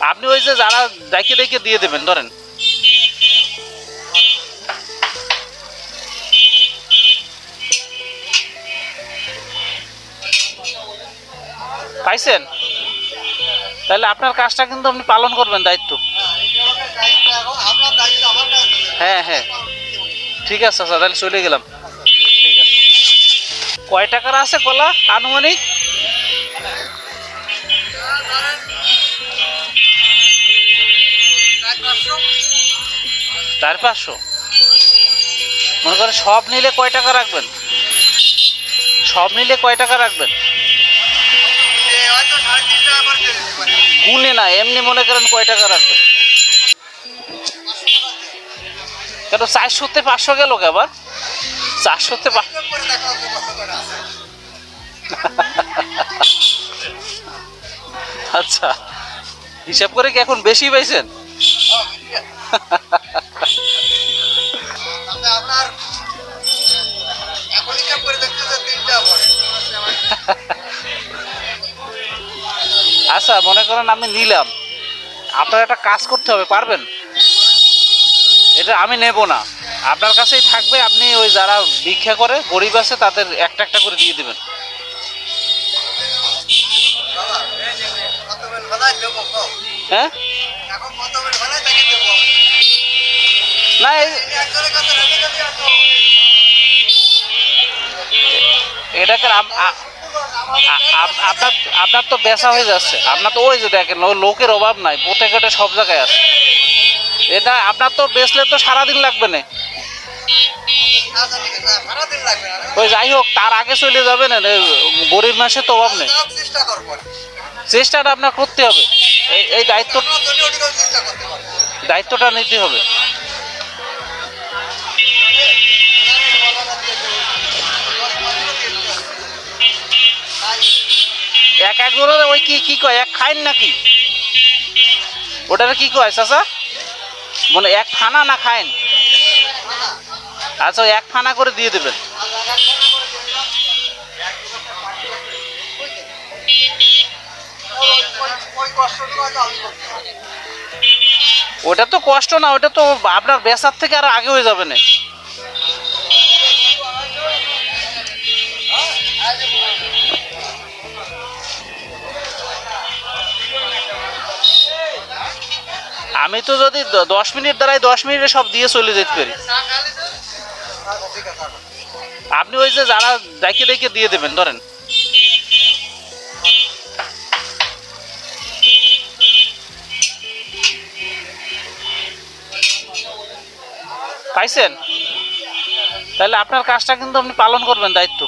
আপনি ওই যে যারা ডাইকে ডাইকে দিয়ে দেবেন, ধরেন। পাইছেন? তাহলে আপনার কাজটা কিন্তু আপনি পালন করবেন, দায়িত্ব। হ্যাঁ হ্যাঁ। ঠিক আছে আচ্ছা তাহলে চলে গেলাম। ঠিক আছে। কয় টাকার আছে কলা আনুমানিক? চার পাঁচশো? মনে করেন সব নিলে কয় টাকা রাখবেন? সব নিলে কয় টাকা রাখবেন? গুনে না, এমনি মনে করেন কয় টাকা রাখবেন? কেন চারশোতে পাঁচশো গেল আবার? চারশোতে আচ্ছা। হিসাব করে কি এখন বেশি পাইছেন? আচ্ছা মনে করেন আমি নিলাম। আপনার একটা কাজ করতে হবে, পারবেন? এটা আমি নেব না। আপনার কাছেই থাকবে, আপনি ওই যারা ভিক্ষা করে, গরিব আছে, তাদের একটা একটা করে দিয়ে দেবেন। হ্যাঁ? না আপ- আপনার আপনার তো বেচা হয়ে যাচ্ছে। আপনার তো ওই যে দেখেন লোকের অভাব নাই প্রত্যেকটা সব জায়গায় আছে। এটা আপনার তো বেচলে তো সারাদিন লাগবে না। ওই যাই হোক তার আগে চলে যাবে না গরিব মানুষের তো অভাব নেই। চেষ্টাটা আপনার করতে হবে। এই এই দায়িত্ব। দায়িত্বটা নিতে হবে। এক এক করে ওই কি কি কয়, এক খাইন নাকি? ওটার কি কয়, চাচা? মানে এক ফানা না খাইন? আচ্ছা এক ফানা করে দিয়ে দেবেন। ওটা তো কষ্ট না, ওটা তো আপনার বেচার থেকে আর আগে হয়ে যাবে না আমি তো যদি দশ মিনিট দাঁড়াই দশ মিনিটে সব দিয়ে চলে যেতে পারি। আপনি ওই যে যারা ডাইকে ডাইকে দিয়ে দেবেন, ধরেন পাইছেন? তাহলে আপনার কাজটা কিন্তু আপনি পালন করবেন দায়িত্ব।